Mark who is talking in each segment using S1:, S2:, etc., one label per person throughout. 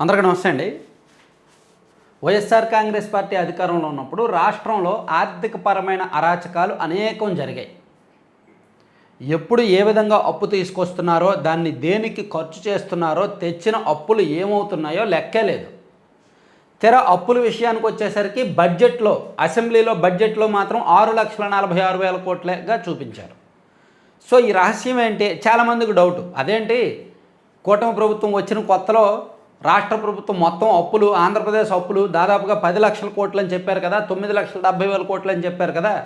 S1: అందరికీ నమస్తే అండి. వైఎస్ఆర్ కాంగ్రెస్ పార్టీ అధికారంలో ఉన్నప్పుడు రాష్ట్రంలో ఆర్థికపరమైన అరాచకాలు అనేకం జరిగాయి. ఎప్పుడు ఏ విధంగా అప్పు తీసుకొస్తున్నారో దాన్ని దేనికి ఖర్చు చేస్తున్నారో తెచ్చిన అప్పులు ఏమవుతున్నాయో లెక్కే లేదు. తెర అప్పుల విషయానికి వచ్చేసరికి బడ్జెట్లో అసెంబ్లీలో బడ్జెట్లో మాత్రం ఆరు లక్షల నలభై ఆరు వేల కోట్లగా చూపించారు. సో ఈ రహస్యం ఏంటి? చాలామందికి డౌట్. అదేంటి? కూటమి ప్రభుత్వం వచ్చిన కొత్తలో రాష్ట్ర ప్రభుత్వం మొత్తం అప్పులు ఆంధ్రప్రదేశ్ అప్పులు దాదాపుగా పది లక్షల కోట్లు అని చెప్పారు కదా తొమ్మిది లక్షల డెబ్బై వేల కోట్లు అని చెప్పారు కదా.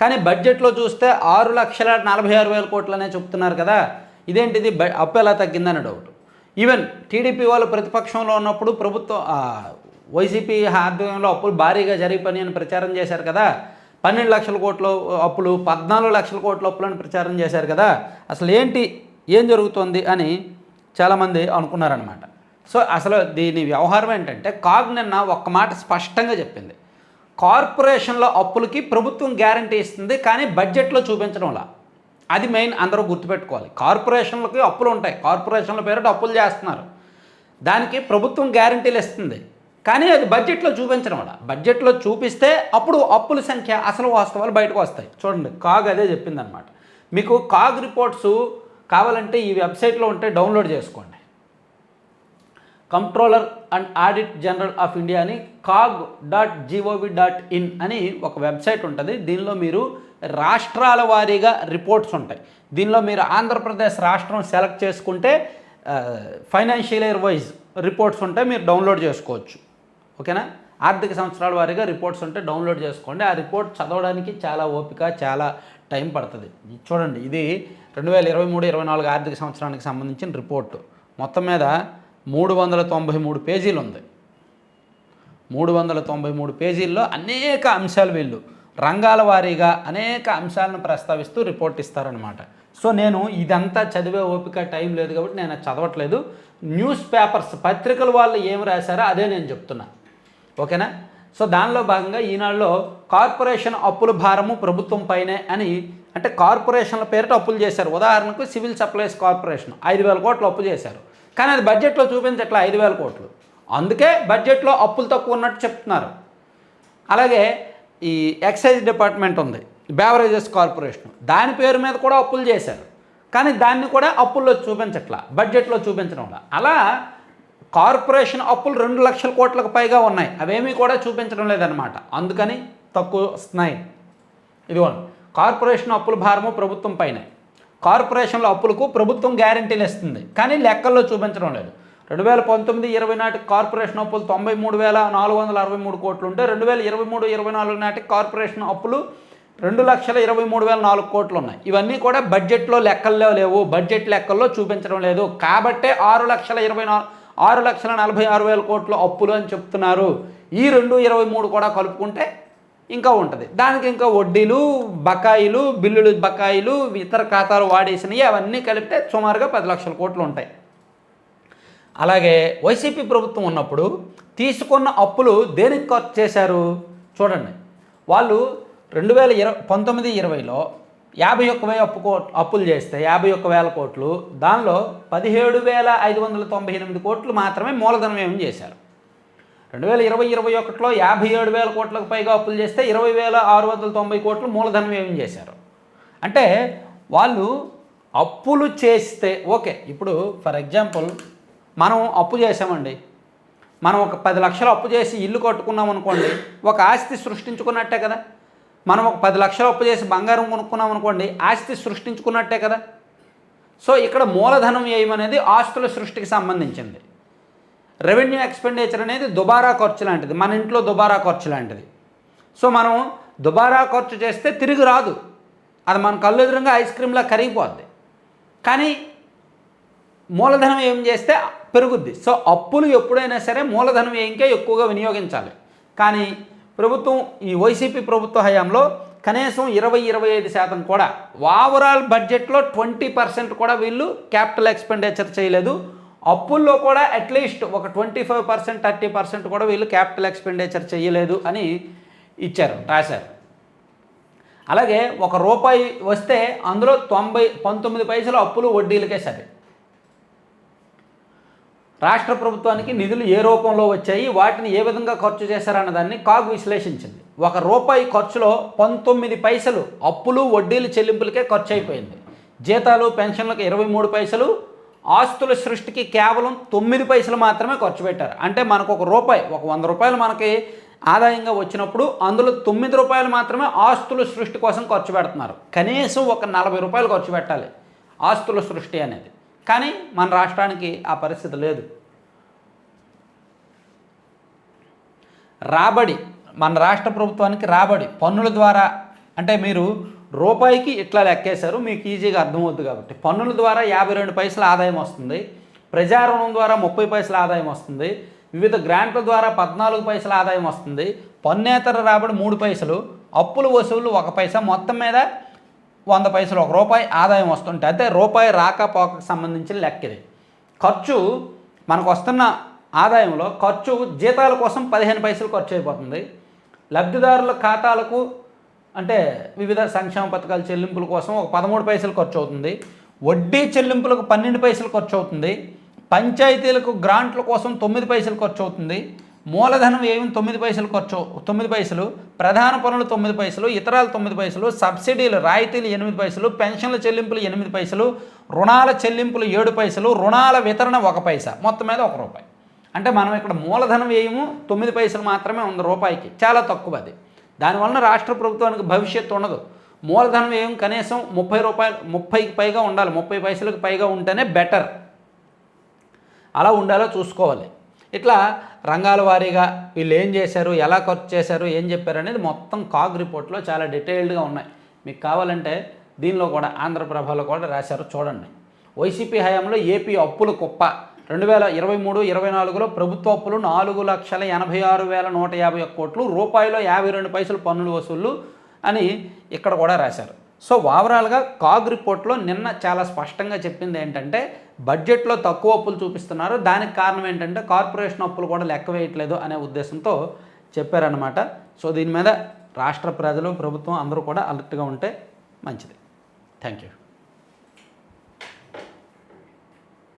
S1: కానీ బడ్జెట్లో చూస్తే ఆరు లక్షల నలభై ఆరు వేల కోట్లు అనే చెప్తున్నారు కదా. ఇదేంటిది? బ- అప్పు ఎలా తగ్గిందని డౌట్. ఈవెన్ టీడీపీ వాళ్ళు ప్రతిపక్షంలో ఉన్నప్పుడు ప్రభుత్వం వైసీపీ ఆధ్వర్యంలో అప్పులు భారీగా జరిగిపోయి అని ప్రచారం చేశారు కదా. పన్నెండు లక్షల కోట్ల అప్పులు పద్నాలుగు లక్షల కోట్ల అప్పులు అని ప్రచారం చేశారు కదా. అసలు ఏంటి? ఏం జరుగుతుంది అని చాలామంది అనుకున్నారనమాట సో అసలు దీని వ్యవహారం ఏంటంటే కాగ్ నిన్న ఒక్క మాట స్పష్టంగా చెప్పింది. కార్పొరేషన్ల అప్పులకి ప్రభుత్వం గ్యారంటీ ఇస్తుంది కానీ బడ్జెట్లో చూపించడంలా అది మెయిన్ అందరూ గుర్తుపెట్టుకోవాలి. కార్పొరేషన్లకి అప్పులు ఉంటాయి. కార్పొరేషన్ల పేరిట అప్పులు చేస్తున్నారు. దానికి ప్రభుత్వం గ్యారంటీలు ఇస్తుంది. కానీ అది బడ్జెట్లో చూపించడం వల్ల. బడ్జెట్లో చూపిస్తే అప్పుడు అప్పుల సంఖ్య అసలు వాస్తవాలు బయటకు వస్తాయి. చూడండి కాగ్ అదే చెప్పిందనమాట మీకు కాగ్ రిపోర్ట్స్ కావాలంటే ఈ వెబ్సైట్లో ఉంటే డౌన్లోడ్ చేసుకోండి. Controller and audit general of India అని CAG dot GOV dot in అని ఒక వెబ్సైట్ ఉంటుంది. దీనిలో మీరు రాష్ట్రాల వారీగా రిపోర్ట్స్ ఉంటాయి. దీనిలో మీరు ఆంధ్రప్రదేశ్ రాష్ట్రం సెలెక్ట్ చేసుకుంటే ఫైనాన్షియల్ ఇయర్ వైజ్ రిపోర్ట్స్ ఉంటే మీరు డౌన్లోడ్ చేసుకోవచ్చు. ఓకేనా? ఆర్థిక సంవత్సరాల వారీగా రిపోర్ట్స్ ఉంటే డౌన్లోడ్ చేసుకోండి. ఆ రిపోర్ట్ చదవడానికి చాలా ఓపిక చాలా టైం పడుతుంది. చూడండి ఇది రెండు వేల ఇరవై మూడు ఇరవై నాలుగు ఆర్థిక సంవత్సరానికి సంబంధించిన రిపోర్టు. మొత్తం మీద మూడు వందల తొంభై మూడు పేజీలు ఉంది మూడు వందల తొంభై మూడు పేజీల్లో అనేక అంశాలు వీళ్ళు. రంగాల వారీగా అనేక అంశాలను ప్రస్తావిస్తూ రిపోర్ట్ ఇస్తారనమాట సో నేను ఇదంతా చదివే ఓపిక టైం లేదు కాబట్టి నేను చదవట్లేదు. న్యూస్ పేపర్స్ పత్రికల వాళ్ళు ఏం రాశారో అదే నేను చెప్తున్నా. ఓకేనా? సో దానిలో భాగంగా ఈనాడులో కార్పొరేషన్ అప్పుల భారము ప్రభుత్వం పైనే అని అంటే కార్పొరేషన్ల పేరిట అప్పులు చేశారు. ఉదాహరణకు సివిల్ సప్లైస్ కార్పొరేషన్ ఐదు వేల కోట్లు అప్పు చేశారు. కానీ అది బడ్జెట్లో చూపించట్లే ఐదు వేల కోట్లు. అందుకే బడ్జెట్లో అప్పులు తక్కువ ఉన్నట్టు చెప్తున్నారు. అలాగే ఈ ఎక్సైజ్ డిపార్ట్మెంట్ ఉంది బేవరేజెస్ కార్పొరేషన్ దాని పేరు మీద కూడా అప్పులు చేశారు. కానీ దాన్ని కూడా అప్పుల్లో చూపించట్లా బడ్జెట్లో చూపించడం వల్ల. అలా కార్పొరేషన్ అప్పులు రెండు లక్షల కోట్లకు పైగా ఉన్నాయి. అవేమీ కూడా చూపించడం లేదనమాట అందుకని తక్కువ వస్తున్నాయి. ఇదిగోండి కార్పొరేషన్ అప్పుల భారము ప్రభుత్వం పైనే. కార్పొరేషన్ల అప్పులకు ప్రభుత్వం గ్యారంటీలు ఇస్తుంది. కానీ లెక్కల్లో చూపించడం లేదు. రెండు వేల పంతొమ్మిది ఇరవై నాటికి కార్పొరేషన్ అప్పులు తొంభై మూడు వేల నాలుగు వందల అరవై మూడు కోట్లు ఉంటే రెండు వేల ఇరవై మూడు ఇరవై నాలుగు నాటికి కార్పొరేషన్ అప్పులు రెండు లక్షల ఇరవై మూడు వేల నాలుగు కోట్లు ఉన్నాయి. ఇవన్నీ కూడా బడ్జెట్లో లెక్కల్లో లేవు. బడ్జెట్ లెక్కల్లో చూపించడం లేదు. కాబట్టే ఆరు లక్షల ఇరవై నాలుగు ఆరు లక్షల నలభై ఆరు వేల కోట్లు అప్పులు అని చెప్తున్నారు. ఈ రెండు ఇరవై మూడు కూడా కలుపుకుంటే ఇంకా ఉంటుంది. దానికి ఇంకా వడ్డీలు బకాయిలు బిల్లులు బకాయిలు ఇతర ఖాతాలు వాడేసినవి అవన్నీ కలిపితే సుమారుగా పది లక్షల కోట్లు ఉంటాయి. అలాగే వైసీపీ ప్రభుత్వం ఉన్నప్పుడు తీసుకున్న అప్పులు దేనికి ఖర్చు చేశారు? చూడండి. వాళ్ళు రెండు వేల ఇరవై పంతొమ్మిది ఇరవైలో యాభై ఒక్క వేల అప్పు కో అప్పులు చేస్తే యాభై ఒక్క వేల కోట్లు దానిలో పదిహేడు వేల ఐదు వందల తొంభై ఎనిమిది కోట్లు మాత్రమే మూలధనం వ్యయం చేశారు. రెండు వేల ఇరవై ఇరవై ఒకటిలో యాభై ఏడు వేల కోట్లకు పైగా అప్పులు చేస్తే ఇరవై వేల ఆరు వందల తొంభై కోట్లు మూలధనం వ్యయం చేశారు? అంటే వాళ్ళు అప్పులు చేస్తే ఓకే ఇప్పుడు ఫర్ ఎగ్జాంపుల్ మనం అప్పు చేసామండి మనం ఒక పది లక్షలు అప్పు చేసి ఇల్లు కట్టుకున్నాం అనుకోండి ఒక ఆస్తి సృష్టించుకున్నట్టే కదా. మనం ఒక పది లక్షలు అప్పు చేసి బంగారం కొనుక్కున్నాం అనుకోండి ఆస్తి సృష్టించుకున్నట్టే కదా. సో ఇక్కడ మూలధనం వ్యయం ఆస్తుల సృష్టికి సంబంధించింది. రెవెన్యూ ఎక్స్పెండిచర్ అనేది దుబారా ఖర్చు లాంటిది. మన ఇంట్లో దుబారా ఖర్చు లాంటిది. సో మనం దుబారా ఖర్చు చేస్తే తిరిగి రాదు. అది మన కళ్ళు ఎదురుగా ఐస్ క్రీమ్లా కరిగిపోద్ది. కానీ మూలధనం ఏం చేస్తే పెరుగుద్ది. సో అప్పులు ఎప్పుడైనా సరే మూలధనం ఏంకే ఎక్కువగా వినియోగించాలి. కానీ ప్రభుత్వం ఈ వైసీపీ ప్రభుత్వ హయాంలో కనీసం ఇరవై ఇరవై ఐదు శాతం కూడా ఓవరాల్ బడ్జెట్లో ట్వంటీ పర్సెంట్ కూడా వీళ్ళు క్యాపిటల్ ఎక్స్పెండిచర్ చేయలేదు. అప్పుల్లో కూడా అట్లీస్ట్ ఒక twenty five percent thirty percent కూడా వీళ్ళు క్యాపిటల్ ఎక్స్పెండిచర్ చేయలేదు అని ఇచ్చారు రాశారు. అలాగే ఒక రూపాయి వస్తే అందులో తొంభై పంతొమ్మిది పైసలు అప్పులు వడ్డీలకే సరే. రాష్ట్ర ప్రభుత్వానికి నిధులు ఏ రూపంలో వచ్చాయి వాటిని ఏ విధంగా ఖర్చు చేశారన్న దాన్ని కాగ్ విశ్లేషించింది. ఒక రూపాయి ఖర్చులో పంతొమ్మిది పైసలు అప్పులు వడ్డీలు చెల్లింపులకే ఖర్చు అయిపోయింది. జీతాలు పెన్షన్లకు ఇరవై మూడు పైసలు ఆస్తుల సృష్టికి కేవలం తొమ్మిది పైసలు మాత్రమే ఖర్చు పెట్టారు. అంటే మనకు ఒక రూపాయి ఒక వంద రూపాయలు మనకి ఆదాయంగా వచ్చినప్పుడు అందులో తొమ్మిది రూపాయలు మాత్రమే ఆస్తుల సృష్టి కోసం ఖర్చు పెడుతున్నారు. కనీసం ఒక నలభై రూపాయలు ఖర్చు పెట్టాలి ఆస్తుల సృష్టి అనేది. కానీ మన రాష్ట్రానికి ఆ పరిస్థితి లేదు. రాబడి మన రాష్ట్ర ప్రభుత్వానికి రాబడి పన్నుల ద్వారా అంటే మీరు రూపాయికి ఇట్లా లెక్కేశారు. మీకు ఈజీగా అర్థమవుతుంది కాబట్టి. పన్నుల ద్వారా యాభై రెండు పైసల ఆదాయం వస్తుంది. ప్రజా రుణం ద్వారా ముప్పై పైసల ఆదాయం వస్తుంది. వివిధ గ్రాంట్ల ద్వారా పద్నాలుగు పైసల ఆదాయం వస్తుంది. పన్నేతర రాబడి మూడు పైసలు. అప్పులు వసూలు ఒక పైసా. మొత్తం మీద వంద పైసలు. ఒక రూపాయి ఆదాయం వస్తుంటే అయితే రూపాయి రాకపోకకు సంబంధించిన లెక్క ఇది. ఖర్చు మనకు వస్తున్న ఆదాయంలో ఖర్చు జీతాల కోసం పదిహేను పైసలు ఖర్చు అయిపోతుంది. లబ్ధిదారుల ఖాతాలకు అంటే వివిధ సంక్షేమ పథకాల చెల్లింపుల కోసం ఒక పదమూడు పైసలు ఖర్చు అవుతుంది వడ్డీ చెల్లింపులకు పన్నెండు పైసలు ఖర్చు అవుతుంది పంచాయతీలకు గ్రాంట్ల కోసం తొమ్మిది పైసలు ఖర్చు అవుతుంది మూలధనం వ్యయం తొమ్మిది పైసలు ఖర్చు తొమ్మిది పైసలు. ప్రధాన పనులు తొమ్మిది పైసలు ఇతరాలు తొమ్మిది పైసలు సబ్సిడీలు రాయితీలు ఎనిమిది పైసలు పెన్షన్ల చెల్లింపులు ఎనిమిది పైసలు రుణాల చెల్లింపులు ఏడు పైసలు రుణాల వితరణ ఒక పైసా మొత్తం మీద ఒక రూపాయి. అంటే మనం ఇక్కడ మూలధనం వ్యయము తొమ్మిది పైసలు మాత్రమే ఉంది రూపాయికి చాలా తక్కువ అది దానివలన రాష్ట్ర ప్రభుత్వానికి భవిష్యత్తు ఉండదు. మూలధనం వ్యయం కనీసం ముప్పై రూపాయలు ముప్పైకి పైగా ఉండాలి. ముప్పై పైసలకు పైగా ఉంటేనే బెటర్. అలా ఉండాలో చూసుకోవాలి. ఇట్లా రంగాల వారీగా వీళ్ళు ఏం చేశారు ఎలా ఖర్చు చేశారు ఏం చెప్పారు అనేది మొత్తం కాగ్ రిపోర్ట్లో చాలా డీటెయిల్డ్గా ఉన్నాయి. మీకు కావాలంటే దీనిలో కూడా ఆంధ్రప్రభలో కూడా రాశారు చూడండి. వైసీపీ హయాంలో ఏపీ అప్పుల కుప్ప. రెండు వేల ఇరవై మూడు ఇరవై నాలుగులో ప్రభుత్వ అప్పులు నాలుగు లక్షల ఎనభై ఆరు వేల నూట యాభై ఒక్క కోట్లు రూపాయలు యాభై రెండు పైసలు పన్నులు వసూళ్ళు అని ఇక్కడ కూడా రాశారు. సో ఓవరాల్గా కాగ్ రిపోర్ట్లో నిన్న చాలా స్పష్టంగా చెప్పింది ఏంటంటే బడ్జెట్లో తక్కువ అప్పులు చూపిస్తున్నారు. దానికి కారణం ఏంటంటే కార్పొరేషన్ అప్పులు కూడా లెక్క వేయట్లేదు అనే ఉద్దేశంతో చెప్పారనమాట సో దీని మీద రాష్ట్ర ప్రజలు ప్రభుత్వం అందరూ కూడా అలర్ట్గా ఉంటే మంచిది. Thank you.